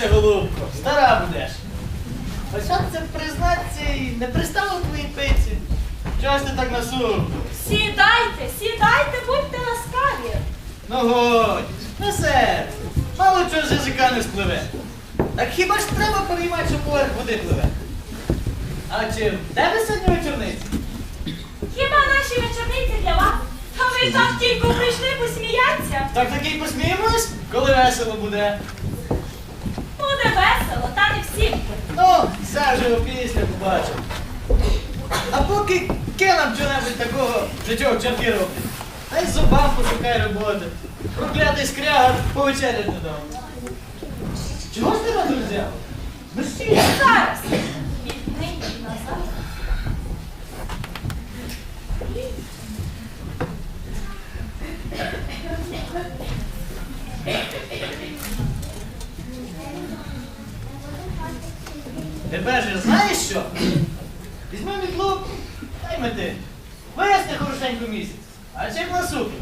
вертайся, голубко, стара будеш. Хоча це признаться і не пристало твоїй пиці. Чогось ти так насув? Сідайте, сідайте, будьте ласкаві. Ну годь, на серце. Мало чого з язика не спливе. Так хіба ж треба переймати, що поверх води пливе? А чи в тебе сьогодні вечорниці? Хіба наші вечорниці для вас? А ви так тільки прийшли посміятися? Так таки й посміємось, коли весело буде. Буде весело, та не всім. Ну, все вже опісля побачив. А поки кинем чого-небудь такого, що чого чорти роблять. Та й зубам пошукай роботи. Проклятий скряга повечерять не дав. Чого ж ти нас взяв? Ну стій! Зараз. Назад. Тепер же знаєш що? Візьми мітлу, дай мети. Виясни хорошенько місяць, а чек на супі.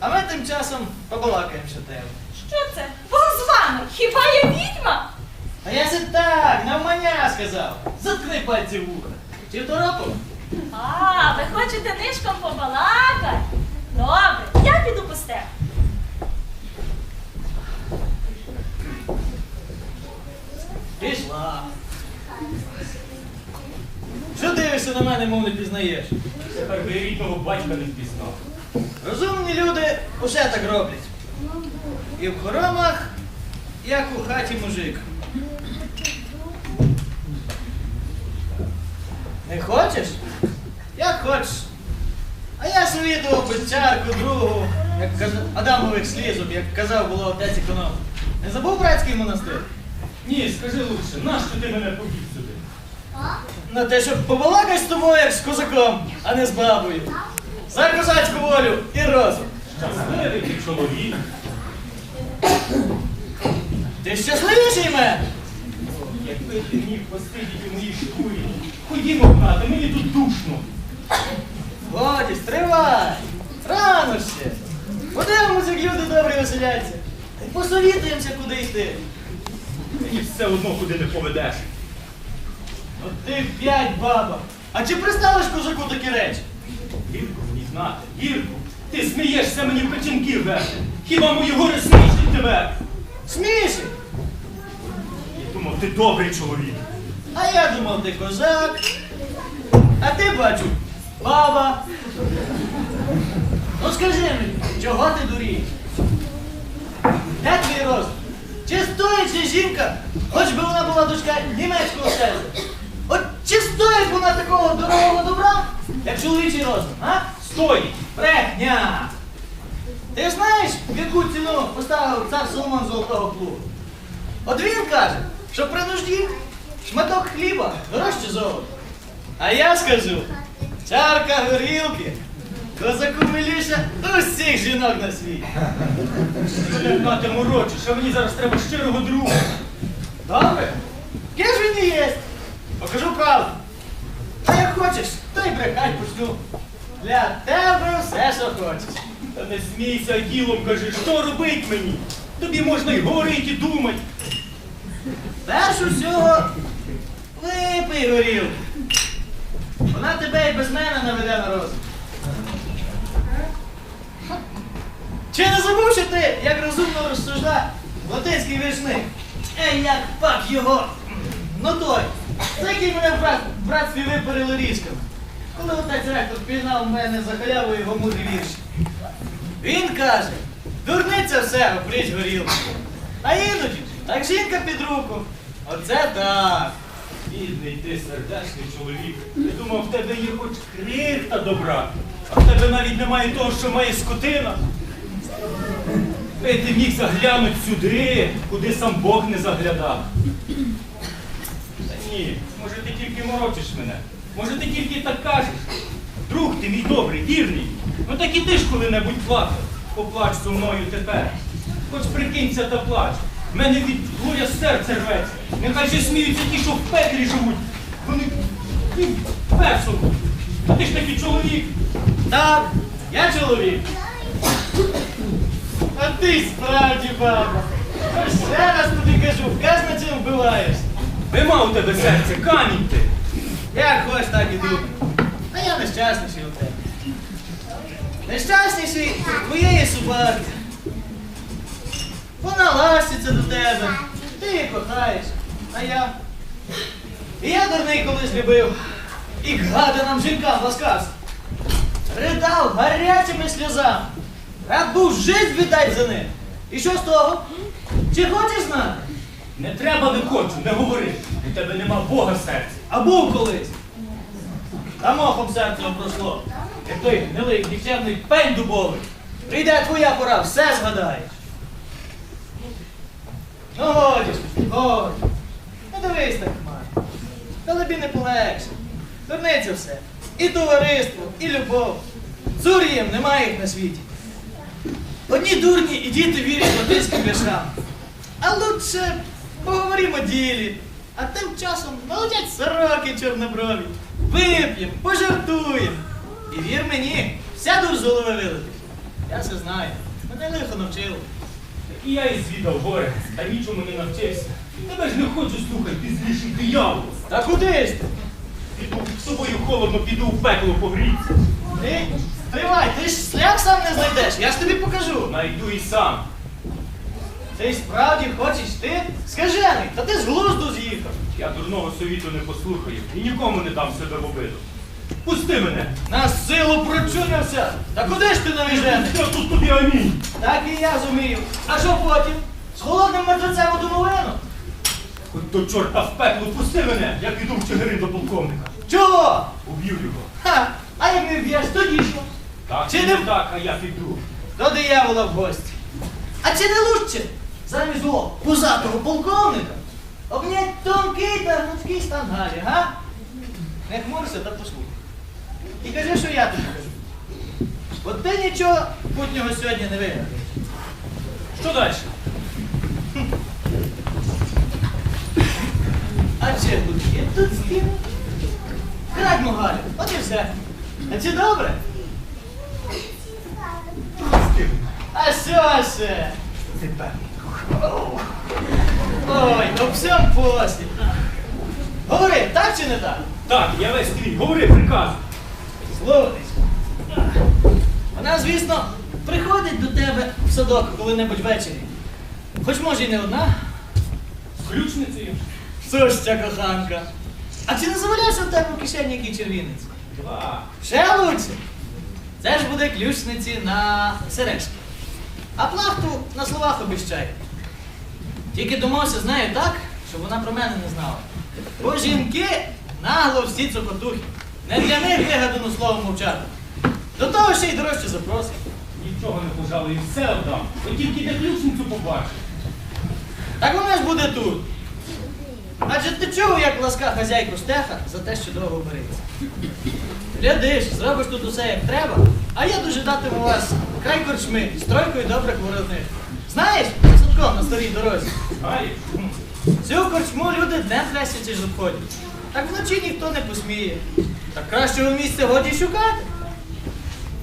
А ми тим часом побалакаємо ще тебе. Що це? Бог з вами, хіба я відьма? А я це так, навмання сказав. Заткни пальці вуха. Чи второпав? А, ви хочете нишком побалакати? Добре, я піду по степ. Пішла. Що дивишся на мене, мов не пізнаєш? Тепер би рідного батька не впізнав. Розумні люди усе так роблять. І в хоромах, як у хаті мужик. Не хочеш? Як хочеш. А я світував би чарку другу, як казав, Адамових слізок, як казав було отець економ. Не забув братський монастир? Ні, скажи лучше, нащо ти мене повів сюди? На те, щоб побалакати з тобою, як з козаком, а не з бабою. За козацьку волю і розум. Щасливий ти чоловік. Ти щасливіший мене? Якби ти міг посидіти в моїй шкурі. Ходімо в хату, мені тут душно. Годі, стривай! Рано ще! Подивимося, як люди добре веселяться. Посовітуємося, куди йти. Мені все одно куди не поведеш. Ти п'ять баба. А чи приставиш козаку такі речі? Гірко мені знати, гірко. Ти смієшся мені в печінки верти. Хіба мої гори смішні тебе? Сміші! Я думав, ти добрий чоловік. А я думав, ти козак. А ти бачу, баба. Ну скажи мені, чого ти дурієш? Де твій рост? Чи стоїть жінка, хоч би вона була дочка німецького серця? От чи стоїть вона такого дорогого добра, як чоловічий розум, а? Стой! Брехня! Ти знаєш, в яку ціну поставив цар Соломон золотого плугу? От він каже, що при нужді шматок хліба дорожче золота. А я скажу, чарка горілки, козаку миліша усіх жінок на світі. Ти морочиш, а мені зараз треба щирого друга. Добре? Ким ж він і є? Покажу правду. Хочеш, то й брехать почну. Для тебе все, що хочеш. Та не смійся, ділом кажи, що робить мені? Тобі можна й говорити, і думати. Першу всього випий горілку. Вона тебе і без мене наведе на розум. Чи не забув, що ти, як розумно розсуждав, латинський віршник? Ей, як пак його. Ну той, за який мене брат, братстві випарили річками. Коли отець ректор пізнав мене за халяву його мудрі вірші. Він каже, дурниця все, опріч горілку. А іноді, так жінка під руку. Оце так. Бідний ти сердечний чоловік. Я думав, в тебе є хоч крихта добра, а в тебе навіть немає того, що має скотина. Ти міг заглянути сюди, куди сам Бог не заглядав. Ні, може ти тільки морочиш мене. Може ти тільки так кажеш. Друг ти мій добрий, вірний. Ну так і ти ж коли-небудь плакав. Поплач зо мною тепер. Хоч прикинься та плач. В мене від горя серце рветься. Нехай же сміються ті, що в пеклі живуть. Вони весело. А ти ж такий чоловік. Так, я чоловік. А ти справді баба. Ще раз тобі кажу, вказ цим вбиваєшся. Нема у тебе серця, камінь ти. Як хочеш, так і думай. А я нещасніший у тебе. Нещасніший твоєї собаки. Вона ластиться до тебе, ти її кохаєш, а я. І я дурний колись любив. І гада нам жінкам ласкався. Ридав гарячими сльозами. Рад був жить віддать за ним. І що з того? Чи хочеш знати? Не треба, не хочу, не говори. У тебе нема Бога в серці. А був колись. Та мохом серце обросло. Як той гнилий нікчемний пень дубовий. Прийде твоя пора, все згадаєш. Ну годі годі. Не дивись так. Та тобі не полегше. Дурниця все. І товариство, і любов. Цур немає їх на світі. Одні дурні і діти вірять латинським віршам. А лучше поговоримо ділі. А тим часом налетять сороки чорноброві. Вип'ємо, пожартуємо. І вір мені, вся дур з голови вилетить. Я все знаю. Мене лихо навчило. І я і звідав горе, та нічому не навчився. Тебе ж не хочу слухати, ти зліший диявол. Та куди ж ти? Піду з собою холодно, піду в пекло погріться. Ти? Тривай, ти ж шлях сам не знайдеш, я ж тобі покажу. Найду і сам. Ти справді хочеш ти? Скажений, та ти з глузду з'їхав. Я дурного совіту не послухаю і нікому не дам себе в обиду. Пусти мене! На силу прочунявся. Та куди ж ти навіжений? Я тут тобі амінь! Так і я зумію. А що потім? З холодним мертвецем у домовину? Хоч до чорта в пекло, пусти мене! Я піду в Чигирин до полковника. Чого? Уб'ю його. Ха! А як не вб'єш, тоді що? Так, Чи не- не так, а я піду. До диявола в гості. А чи не лучше замість зло пузатого полковника обнять тонкий та гнучкий стан Галі, га? Не хмурся та послухай. І кажи, що я тобі кажу. От ти нічого путнього сьогодні не виграєш. Що далі? А чи тут є тут стіни? Крадьмо Галю, от і все. А чи добре? А що ще? Певний. Ой, ну всьому послі. Говори, так чи не так? Так, я весь твій. Говори, приказуй. Слухайся. Вона, звісно, приходить до тебе в садок коли-небудь ввечері. Хоч може й не одна. З ключницею? Суща коханка. А чи не завалявся в тебе в кишені який червінець? Два. Ще лучше. Це ж буде ключниці на сережки. А плахту на словах обіщай. Тільки домовся з нею так, щоб вона про мене не знала. Бо жінки нагло всі цокотухи. Не для них вигадано слово мовчати. До того ще й дорожче запросить. Нічого не пожалую, все отдам. От тільки де ключницю побачиш. Так вона ж буде тут. Адже ти чув, як ласка хазяйку Стеха за те, що довго береться. Глядиш, зробиш тут усе як треба, а я дожидатиму вас край корчми з тройкою добрих воротних. Знаєш, садком на старій дорозі. Знаєш? Цю корчму люди днем хрестячи ж обходять. Так вночі ніхто не посміє. Так кращого місця годі шукати.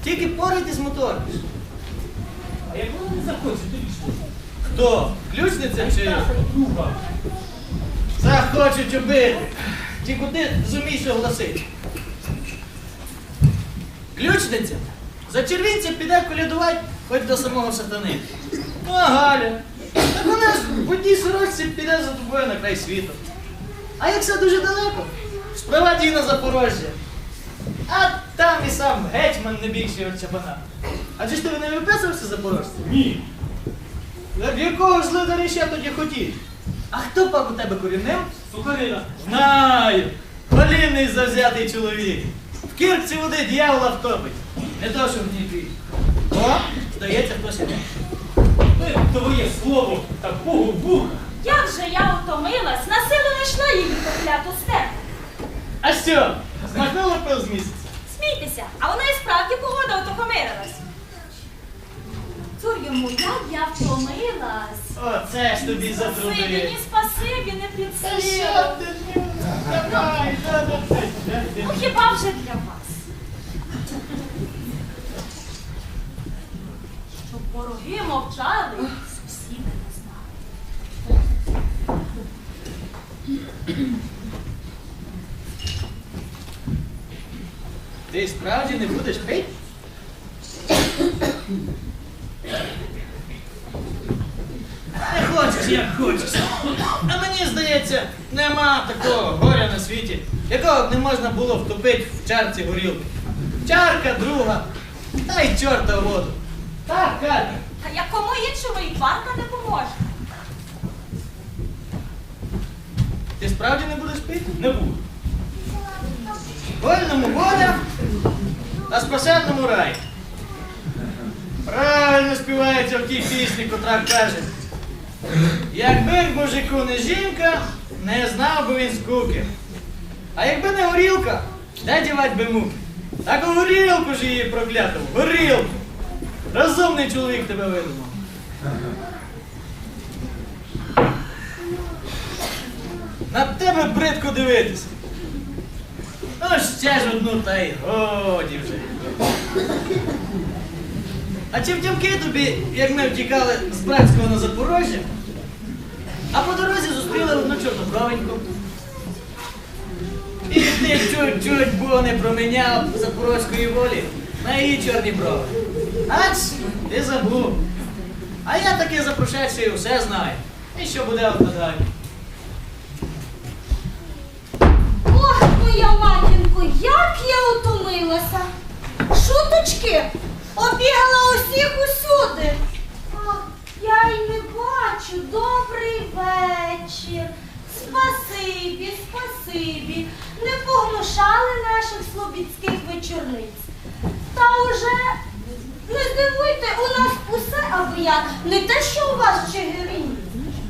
Тільки порайтесь моториш. А як вона не захоче, тоді що? Хто? Ключниця чи? Друга. Захочуть убити. Тільки ти зумієш оголосити. Ключниця. За червінця піде колядувати хоч до самого сатани. Ну, а Галя. Вона ж в одній сорочці піде за тобою на край світу. А як все дуже далеко, спровадь її на Запорожжя. А там і сам гетьман не більший від чабана. Адже ж ти не виписувався запорожця? Ні. Для якого ж лидаря ще тоді хотів? А хто пак у тебе корінив? Сухарина. Знаю. Колінний завзятий чоловік. В кірці води дьявола втопить. Не то, що в Дніпрі. О, здається, хтось іде. Ти твоє слово та Богу в. Як же я утомилась, на силу не йшла її прокляту степу. А що? Змахнула повз місяць. Смійтеся, а вона і справді погода отокомирилась. Цур йому, як я втомилась. О, це ж тобі за Спасибі, ні спасибі, не під Та що ти? Давай, давай, Ну хіба вже для вас? Щоб вороги мовчали, сусіди не знали. Ти справді не будеш пити? Не хочеш, як хочеш. А мені здається, нема такого горя на світі, якого б не можна було втопити в чарці горілки. Чарка друга, та й чорта воду. Так, Катя. А якому іншому і парка не поможе. Ти справді не будеш пити? Не буду. Вольному воля, а спасенному рай. Правильно співається в тій пісні, котра каже. Якби мужику не жінка, не знав би він скуки. А якби не горілка, де дівать би муки? Так у горілку ж її прокляту, горілку. Розумний чоловік тебе видумав. На тебе бридко дивитися. Ну, ще ж одну та й годі вже. А чи втямки тобі, як ми втікали з Братського на Запорожжя, а по дорозі зустріли одну чорнобровеньку. І ти чуть-чуть було не проміняв запорозької волі на її чорні брови. Ач, ти забув. А я таки за прошедший усе знаю. І що буде вгадаю. Ох, моя матінко, як я утомилася. Шуточки, обігала усіх усюди. Я й не бачу. Добрий вечір. Спасибі, спасибі. Не погнушали наших слобідських вечорниць. Та уже не здивуйте, у нас усе аби як. Не те, що у вас в Чигирині.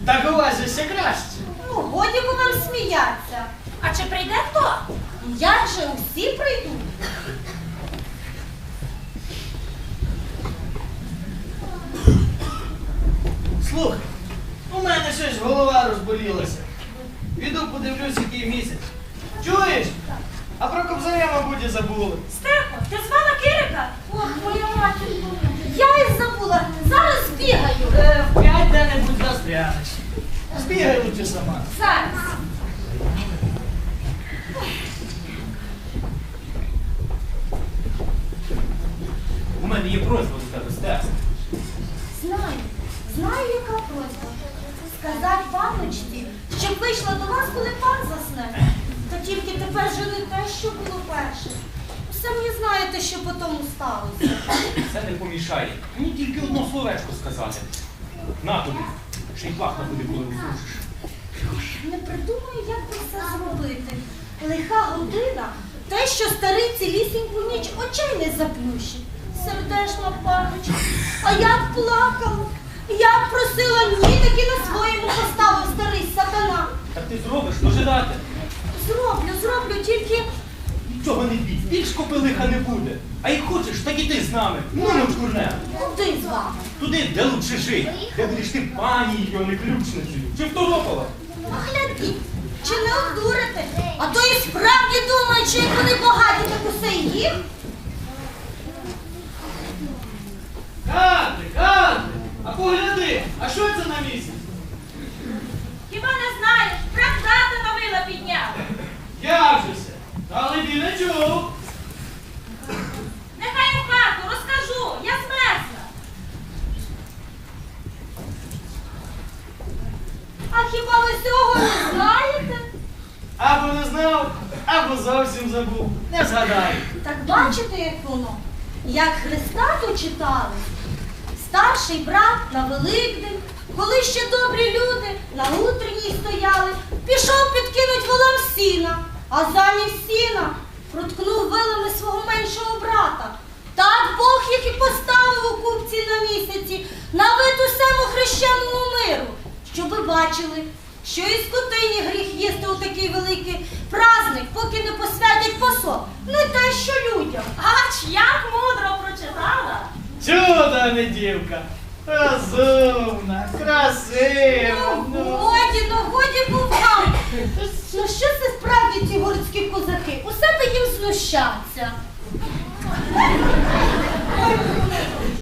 Так у вас же все краще. Ну, годі бо вам сміяться. А чи прийде хто? Як же усі прийдуть? Слухай, у мене щось голова розболілася. Піду подивлюсь, який місяць. Чуєш? А про кобзаря, мабуть, і забули. Стехо, ти звала Кирика? Ох, моя матінко, я і забула. Зараз бігаю. Е, в п'ять де-небудь застрянеш. Збігай лучше сама. Зараз. У мене є просьба до тебе, Стес. Знаю, знаю, яка просьба. Сказати панночці, щоб вийшла до вас, коли пан засне. Та тільки тепер же не те, що було перше. Самі знаєте, що по тому сталося. Це не помішає. Мені тільки одно словечко сказати. На тобі. Ще й пахне тобі, коли услужиш. Не придумаю, як би це зробити. Лиха година, те, що старий цілісіньку ніч очей не заплющить. Сердешна паночка, а як плакала, як просила ні, таки на своєму поставив старий сатана. Так ти зробиш, дожидати. Зроблю, зроблю, тільки Нічого не бій, більш копилиха не буде. А як хочеш, так і ти з нами. Ну, не вкурне. куди з вами? Туди, де лучше жити. Де будеш ти панією, а не ключницею. Чи второпала? Поглядіть, чи не одурите? А то і справді думають, що як вони багаті, так усе їх. Катри, Катри, а погляди, а що це на місяць? Хіба не знаєш? Правда новила підняв. Як же це? Та лебі не чув. Нехай у хату розкажу, я змерзла. А хіба ви цього не знаєте? Або не знав, або зовсім забув. Не згадаю. Так бачите, як воно? Як Христа то читали. Старший брат на Великдень, коли ще добрі люди на утренній стояли, пішов підкинуть волам сіна, а замість сіна проткнув вилами свого меншого брата. Так Бог їх і поставив у купці на місяці, на вид усему хрещеному миру, щоби бачили, що і скотині гріх їсти у такий великий праздник, поки не посвятять посол. Не те, що людям. Ач, як мудро прочитала. Чудо, а не дівка. Розумна, красива. Ну, годі, ну годі був вам. Ну що це справді ці городські козаки? Усе би їм знущаться.